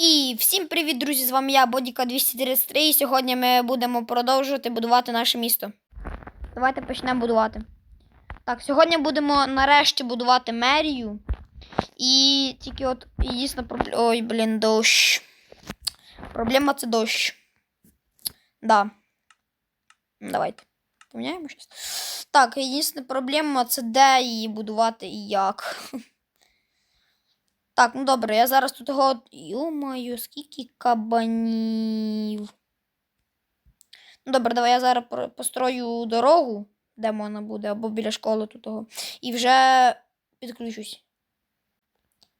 І всім привіт, друзі! З вами я, Бодіка 233, і сьогодні ми будемо продовжувати будувати наше місто. Давайте почнемо будувати. Так, сьогодні будемо нарешті будувати мерію. І тільки от єдина проблема. Ой, блін, дощ. Проблема це дощ. Да. Давайте. Поміняємо щось. Так, єдина проблема це де її будувати і як. Так, ну добре, я зараз тут його. Йо-моє, скільки кабанів. Ну добре, давай я зараз построю дорогу, де можна буде, або біля школи тут того. І вже підключусь.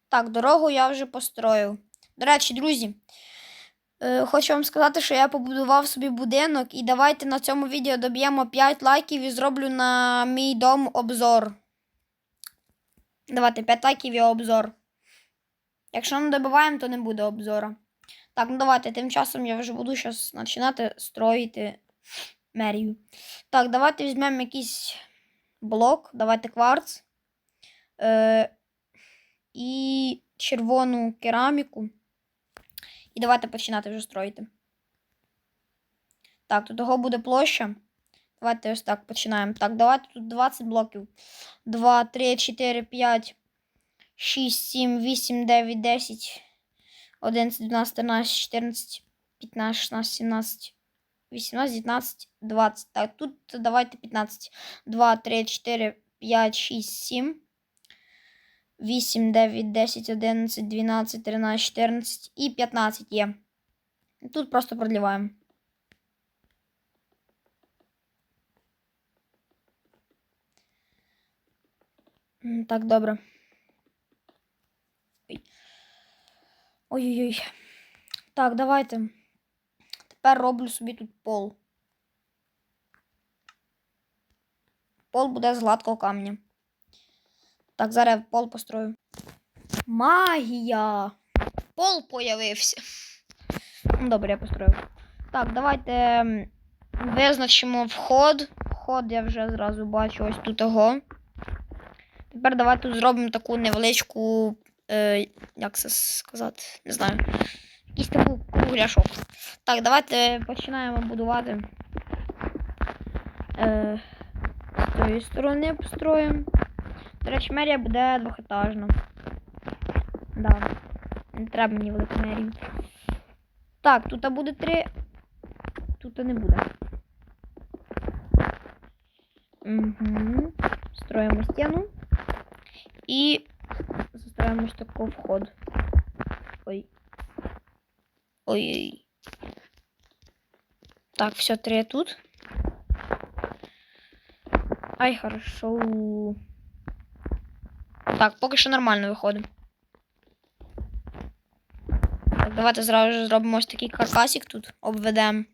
Так, дорогу я вже построїв. До речі, друзі, е, хочу вам сказати, що я побудував собі будинок, і давайте на цьому відео доб'ємо 5 лайків і зроблю на мій дом обзор. Давайте 5 лайків і обзор. Якщо не добиваємо, то не буде обзора. Так, ну давайте, тим часом я вже буду зараз починати строїти мерію. Так, давайте візьмемо якийсь блок, давайте кварц. Е, і червону кераміку. І давайте починати вже строїти. Так, тут того буде площа. Давайте ось так починаємо. Так, давайте тут 20 блоків. 2, 3, 4, 5. 6, 7, 8, 9, 10, 11, 12, 13, 14, 15, 16, 17, 18, 19, 20. Так, тут давайте 15. 2, 3, 4, 5, 6, 7, 8, 9, 10, 11, 12, 13, 14 і 15 є. Тут просто продліваємо. Так, добре. Ой-ой-ой. Так, давайте. Тепер роблю собі тут пол. Пол буде з гладкого камня. Так, зараз я пол построю. Магія! Пол появився. Ну, Добре, я построю. Так, давайте визначимо вход. Вход я вже зразу бачу ось тут його. Тепер давайте зробимо таку невеличку е, як це сказати, не знаю. Якийсь таку кругляшок. Так, давайте починаємо будувати. Е, з тої сторони построїмо. До речі, мерія буде двохетажна. Да. Не треба мені велику мерію. Так, тут буде три. Тут не буде. Угу. Строїмо стіну. І Застроим ось такой вход. Ой. Ой-ой. Так, все, три тут. Ай, хорошо. Так, поки що нормально виходимо. Так, давайте зразу ж зробимо ось такий каркасик тут, обведемо.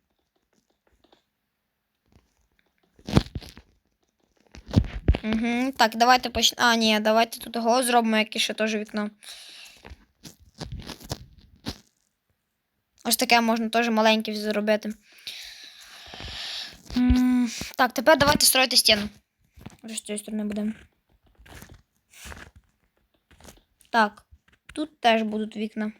Угу. Так, давайте почнемо. А, ні, давайте тут його зробимо, яке ще теж вікно. Ось таке можна теж маленьке зробити. Так, тепер давайте строїти стіну. Вже з цієї сторони будемо. Так, тут теж будуть вікна.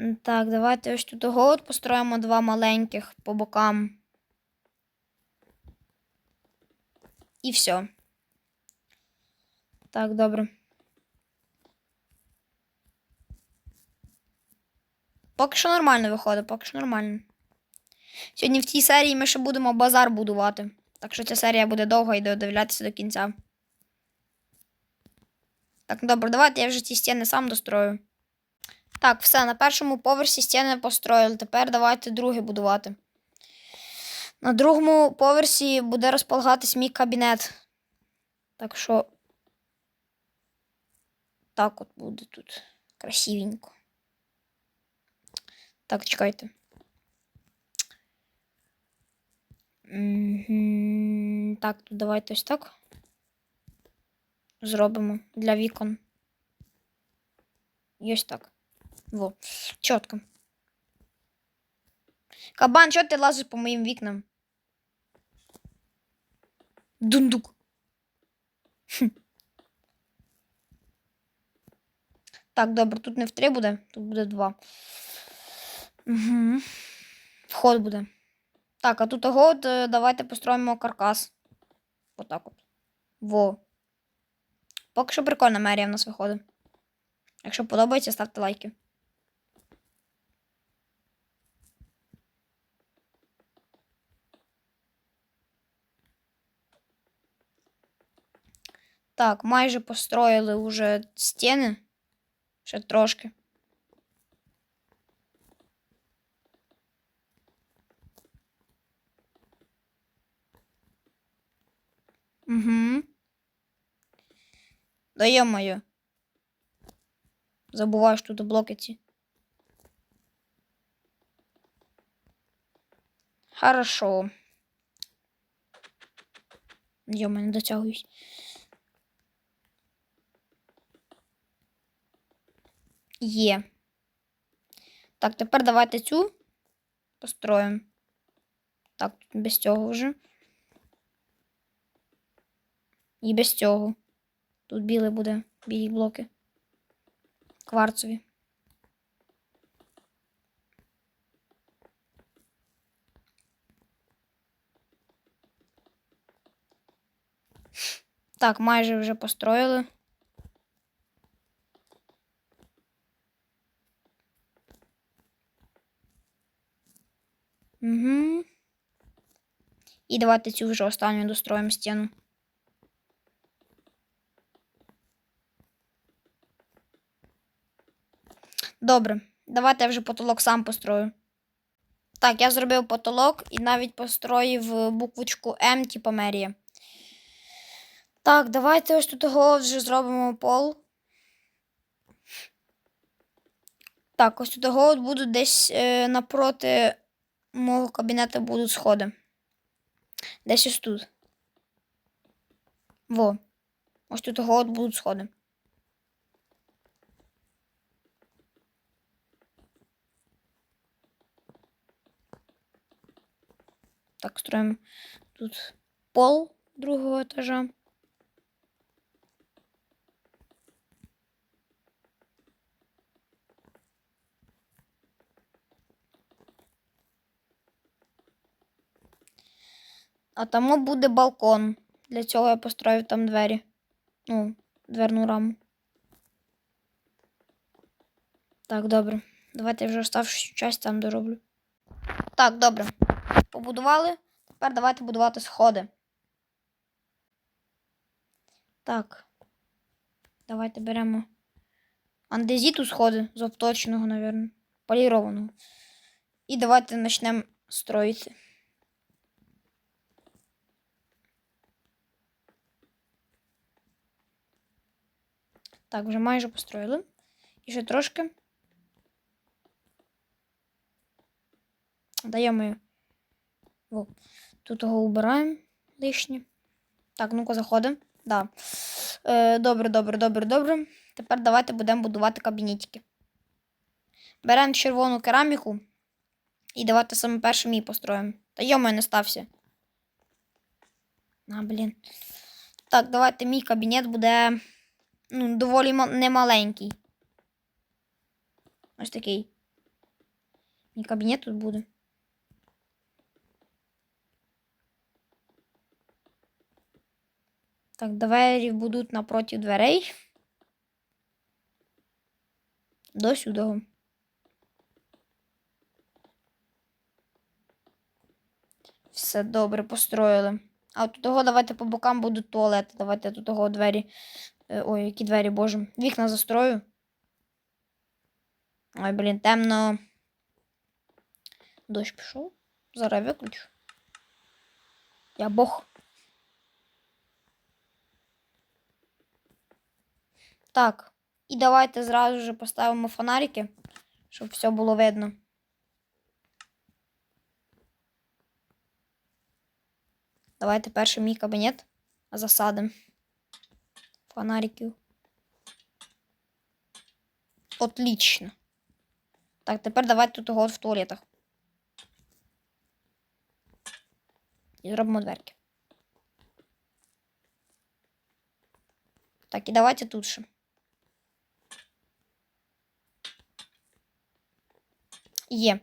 Так, давайте ось тут от построїмо два маленьких по бокам. І все. Так, добре. Поки що нормально виходить, поки що нормально. Сьогодні в цій серії ми ще будемо базар будувати. Так що ця серія буде довга і додивлятися до кінця. Так, добре, давайте я вже ці стіни сам дострою. Так, все, на першому поверсі стіни построїли. Тепер давайте друге будувати. На другому поверсі буде розполагатись мій кабінет. Так що. Так от буде тут. Красивенько. Так, чекайте. Так, тут давайте ось так. Зробимо для вікон. І ось так. Во, четко. Кабан, что ты лазишь по моим вікнам? Дундук. Так, добре, тут не в три буде, тут буде два. Угу. Вход буде. Так, а тут ого, давайте построїмо каркас. Отак от. Во. Поки що прикольна мерія в нас виходить. Якщо подобається, ставте лайки. Так, майже построїли уже стіни. Ще трошки. Угу. Да ё-моё. Забуваю, що тут блоки ці. Хорошо. Ё-моё, не дотягуюсь. Є. Так, тепер давайте цю построїмо. Так, без цього вже. І без цього. Тут біле буде, білі блоки. Кварцові. Так, майже вже построїли. Угу. І давайте цю вже останню достроїмо стіну. Добре, давайте я вже потолок сам построю. Так, я зробив потолок і навіть построїв буквочку М, типу мерія. Так, давайте ось тут вже зробимо пол. Так, ось тут будуть десь е, напроти мого кабінету будуть сходи. Десь ось тут. Во. Ось тут от будуть сходи. Так, строим тут пол другого этажа. А тому буде балкон. Для цього я построю там двері. Ну, дверну раму. Так, добре. Давайте я вже оставшуюся часть там дороблю. Так, добре. Побудували. Тепер давайте будувати сходи. Так. Давайте беремо андезіту сходи з обточеного, мабуть. Полірованого. І давайте почнемо строїти. Так, вже майже построїли. І ще трошки. Даємо. Во. Тут його убираємо лишнє. Так, ну-ка заходимо. Да. Е, Добре, добре, добре, добре. Тепер давайте будемо будувати кабінетики. Беремо червону кераміку. І давайте саме перше мій построїмо. Та йому не стався. А, блін. Так, давайте мій кабінет буде ну, доволі немаленький. Ось такий. Мій кабінет тут буде. Так, двері будуть напроти дверей. До сюди. Все добре построїли. А от того давайте по бокам будуть туалети. Давайте тут того двері. Е, ой, які двері, боже. Вікна застрою. Ой, блін, темно. Дощ пішов. Зараз виключу. Я Бог. Так, і давайте зразу же поставимо фонарики, щоб все було видно. Давайте перший мій кабінет засадимо. Фонариків. Отлично. Так, тепер давайте тут його в туалетах. І зробимо дверки. Так, і давайте тут ще. Є.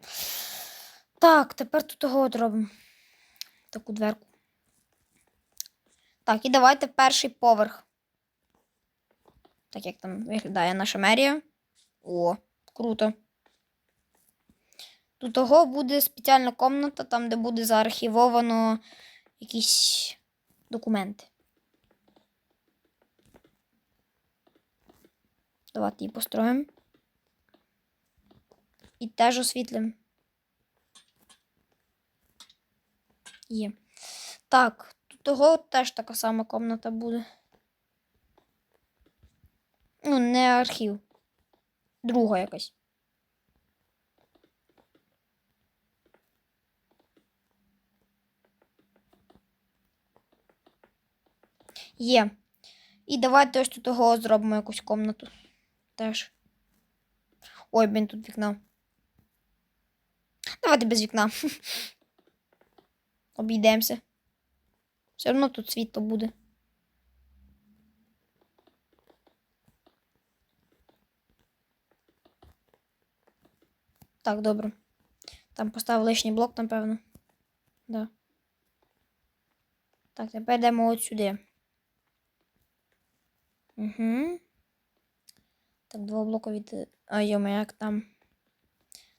Так, тепер тут того от робимо. Таку дверку. Так, і давайте перший поверх. Так як там виглядає наша мерія. О, круто. Тут того буде спеціальна комната, там, де буде заархівовано якісь документи. Давайте її построїмо. І теж освітлимо. Є. Так, тут того теж така сама комната буде. Ну, не архів. Друга якась. Є. І давайте ось тут того зробимо якусь комнату. Теж. Ой, блін, тут вікно. Давайте без вікна. Обійдемося. Все одно тут світло буде. Так, добре. Там поставив лишній блок, напевно. Да. Так, тепер йдемо от сюди. Угу. Так, два блока від. А, йома, як там.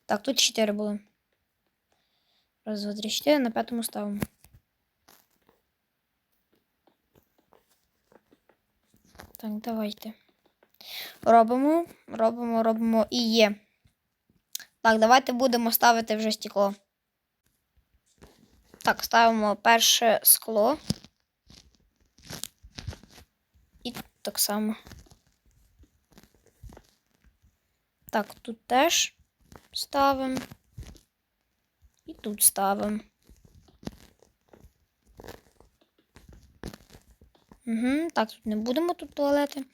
Так, тут чотири були. Раз, два, три, чотири. На п'ятому ставимо. Так, давайте. Робимо, робимо, робимо і є. Так, давайте будемо ставити вже стекло. Так, ставимо перше скло. І так само. Так, тут теж ставимо. І тут ставимо. Угу, так, тут не будемо тут туалети.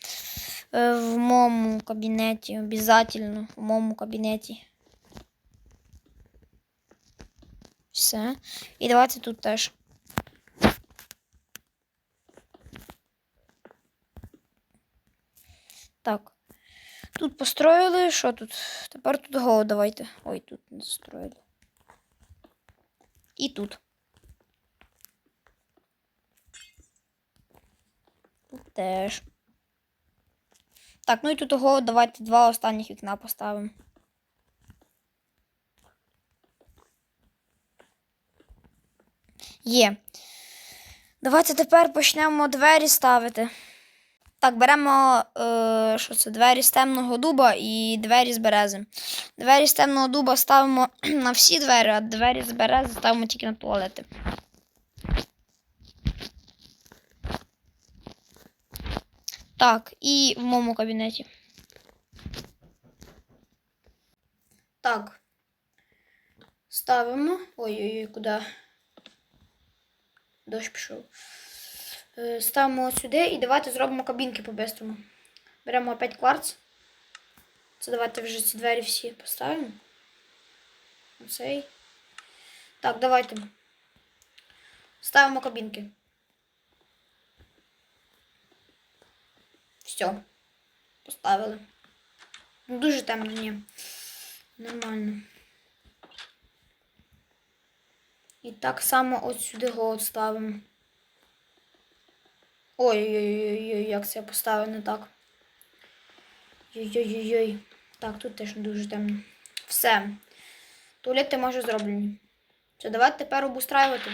Е, в моєму кабінеті, обов'язково в моєму кабінеті. Все. І давайте тут теж. Так. Тут построїли. Що тут? Тепер тут го давайте. Ой, тут не застроїли. І тут. Тут теж. Так, ну і тут того давайте два останніх вікна поставимо. Є. Давайте тепер почнемо двері ставити. Так, беремо е, що це, двері з темного дуба і двері з берези. Двері з темного дуба ставимо на всі двері, а двері з берези ставимо тільки на туалети. Так, і в моєму кабінеті. Так. Ставимо. Ой-ой-ой, куди? Дощ пішов. Е, Ставимо сюди і давайте зробимо кабінки по-бистрому. Беремо опять кварц. Це давайте вже ці двері всі поставимо. Оцей. Так, давайте. Ставимо кабінки. Все. Поставили. Ну, дуже темно, ні. Нормально. І так само от сюди го ставимо. Ой-ой-ой, як це я поставив не так. Ой-ой-ой. Так, тут теж не дуже темно. Все. Туалети може зроблені. Все, давайте тепер обустраювати.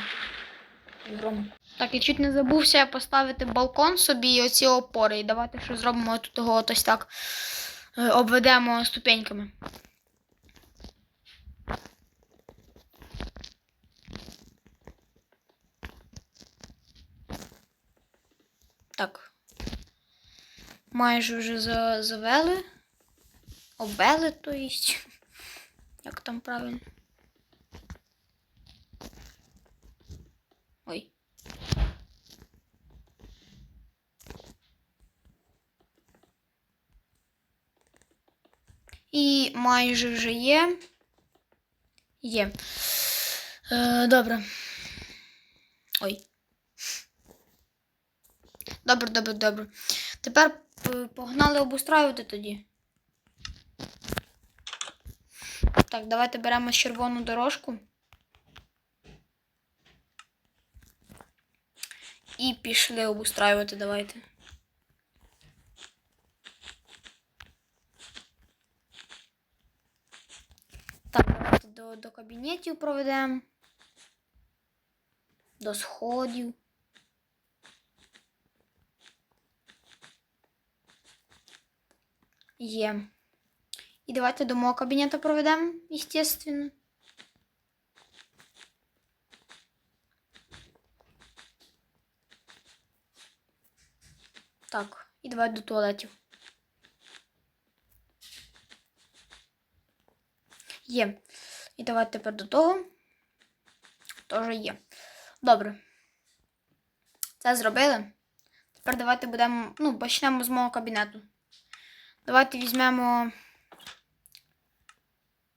Гром. Так, я чуть не забувся поставити балкон собі і оці опори. І давайте що зробимо тут того от ось так. е, Обведемо ступеньками. Так. Майже вже завели. Обвели, то есть. Як там правильно? Ой. І майже вже є. Є. Е, добре. Ой. Добре, добре, добре. Тепер е, погнали обустраювати тоді. Так, давайте беремо червону дорожку. І пішли обустраювати, давайте. Так, давайте до, до кабінетів проведемо. До сходів. Є. І давайте до мого кабінету проведемо, естественно. Так, і давайте до туалетів. Є. І давайте тепер до того. Теж є. Добре. Це зробили. Тепер давайте будемо. Ну, почнемо з мого кабінету. Давайте візьмемо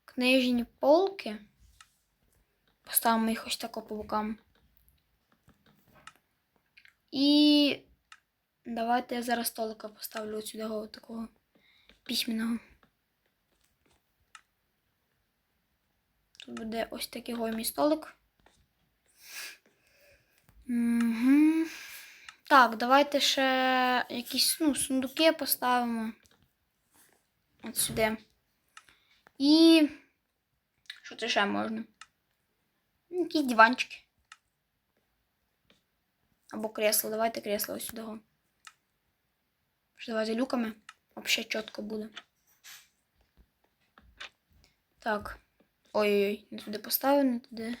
книжні полки. Поставимо їх ось тако по бокам. І давайте я зараз столика поставлю от сюди от такого письменного. Тут буде ось такий гоймий столик. Угу. Так, давайте ще якісь ну, сундуки поставимо. От сюди. І. Що це ще можна? Ну, Якісь диванчики. Або кресло. Давайте кресло ось сюди. давайте люками. Взагалі чітко буде. Так. Ой-ой-ой, не туди поставив, не туди.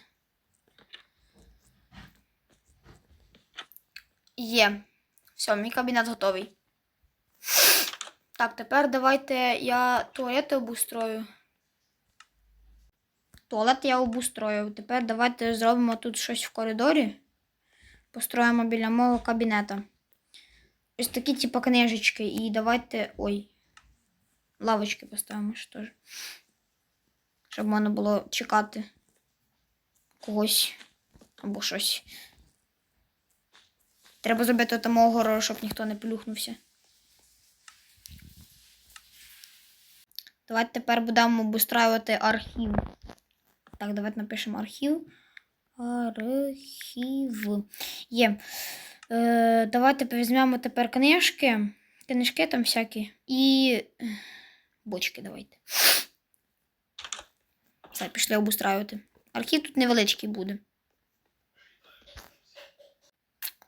Є. Все, мій кабінет готовий. Так, тепер давайте я туалети обустрою. Туалет я обустроїв. Тепер давайте зробимо тут щось в коридорі. Построїмо біля мого кабінета. Ось такі, типу, книжечки. І давайте. Ой. Лавочки поставимо ще теж. Щоб можна було чекати когось або щось. Треба зробити там огору, щоб ніхто не плюхнувся. Давайте тепер будемо обустраювати архів. Так, давайте напишемо архів. Архів. Є. Е, давайте візьмемо тепер книжки. Книжки там всякі. І е, бочки давайте. Все, пішли обустраювати. Архів тут невеличкий буде.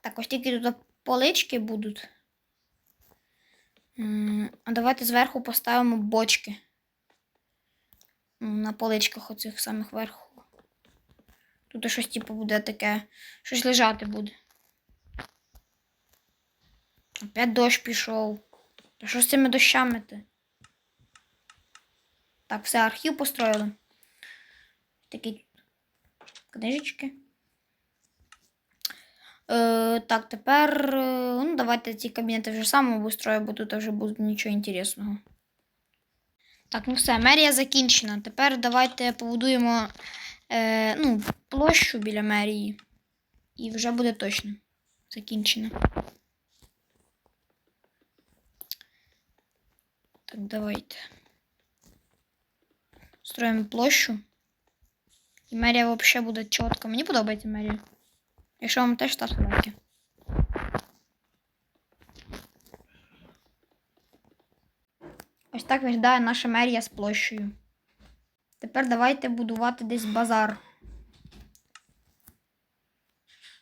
Так, ось тільки тут полички будуть. А давайте зверху поставимо бочки. На поличках оцих самих верху. Тут щось типу буде таке. Щось лежати буде. Опять дощ пішов. Та що з цими дощами ти? Так, все, архів построїли. Такі книжечки. Е, так, тепер. е, Ну, давайте ці кабінети вже сам обустрою, бо тут вже буде нічого інтересного. Так, ну все, мерія закінчена. Тепер давайте побудуємо е, ну, площу біля мерії. І вже буде точно закінчено. Так, давайте. Строїмо площу. І мерія взагалі буде чітко. Мені подобається мерія. Якщо вам теж ставте лайки. Ось так виглядає наша мерія з площею. Тепер давайте будувати десь базар.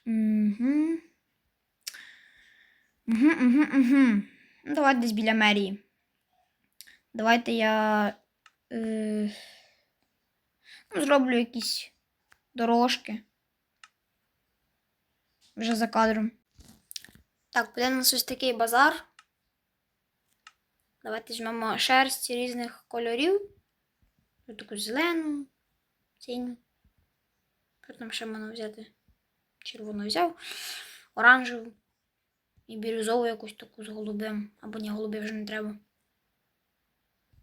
Угу. Угу, угу, угу. Ну, давайте десь біля мерії. Давайте я е, ну, зроблю якісь дорожки. Вже за кадром. Так, буде у нас ось такий базар. Давайте візьмемо шерсть різних кольорів. Ось таку зелену, синю. Потім ще можна взяти червону взяв, оранжеву і бірюзову якусь таку з голубим. Або ні, голубі вже не треба.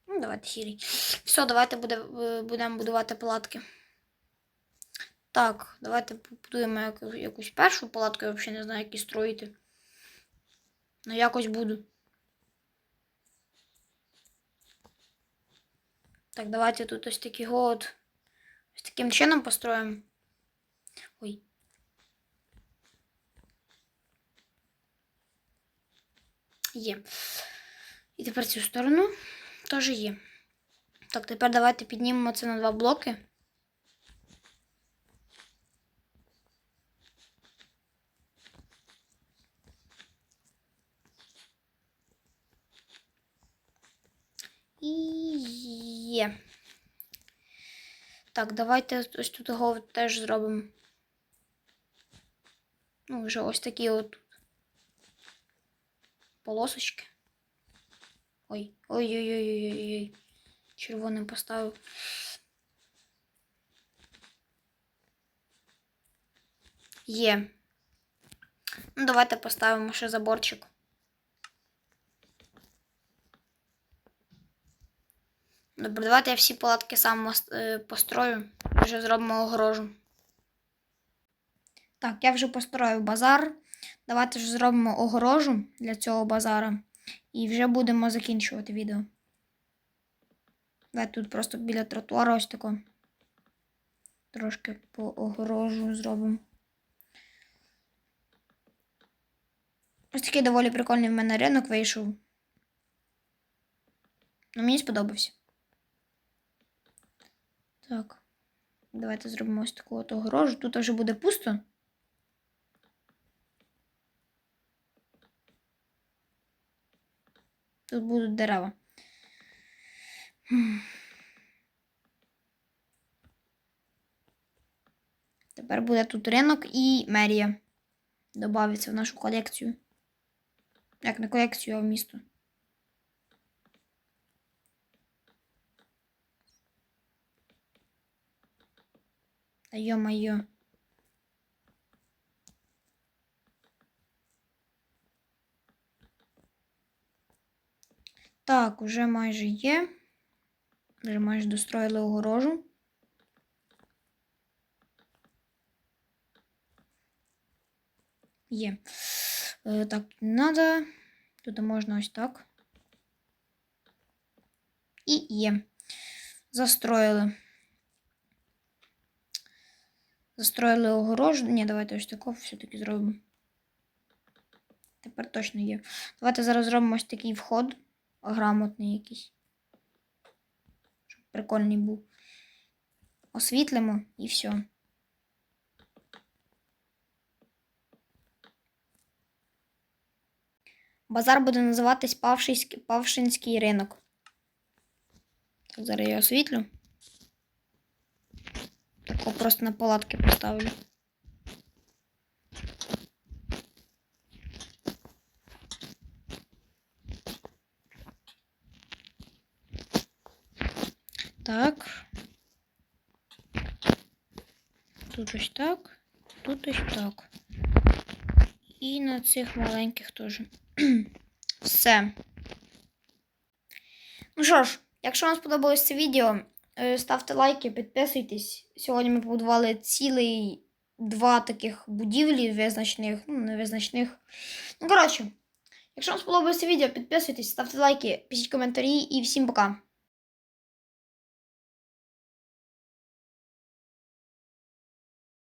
Ну, давайте сірий. Все, давайте буде, е, будемо будувати палатки. Так, давайте побудуємо якусь першу палатку, я взагалі не знаю, які строїти. Ну, якось буду. Так, давайте тут ось такий от. Ось таким чином построїмо. Ой. Є. І тепер цю сторону теж є. Так, тепер давайте піднімемо це на два блоки. І є. Так, давайте ось тут його теж зробимо. Ну, вже ось такі от полосочки. Ой, ой-ой-ой-ой-ой. Червоним поставив. Є. Ну, давайте поставимо ще заборчик. Добре, давайте я всі палатки сам е, построю. Вже зробимо огорожу. Так, я вже построїв базар. Давайте ж зробимо огорожу для цього базара. І вже будемо закінчувати відео. Давайте тут просто біля тротуару ось тако. Трошки по огорожу зробимо. Ось такий доволі прикольний в мене ринок вийшов. Ну, мені сподобався. Так. Давайте зробимо ось таку от огорожу. Тут вже буде пусто. Тут будуть дерева. Тепер буде тут ринок і мерія. Добавиться в нашу колекцію. Як не колекцію, а в місто. Та йо-майо. Так, уже майже є. Вже майже достроїли огорожу. Є. Е, так, треба. Тут можна ось так. І є. Застроїли. Застроїли огорожу. Ні, давайте ось таку все-таки зробимо. Тепер точно є. Давайте зараз зробимо ось такий вход. Грамотний якийсь. Щоб прикольний був. Освітлимо і все. Базар буде називатись Павшинський ринок. Зараз я освітлю. Тако просто на палатки поставлю. Так. Тут ось так. Тут ось так. І на цих маленьких теж. Все. Ну що ж, якщо вам сподобалось це відео, ставте лайки, підписуйтесь. Сьогодні ми побудували цілий два таких будівлі визначних, ну, невизначних. Ну, коротше, якщо вам сподобалось це відео, підписуйтесь, ставте лайки, пишіть коментарі і всім пока.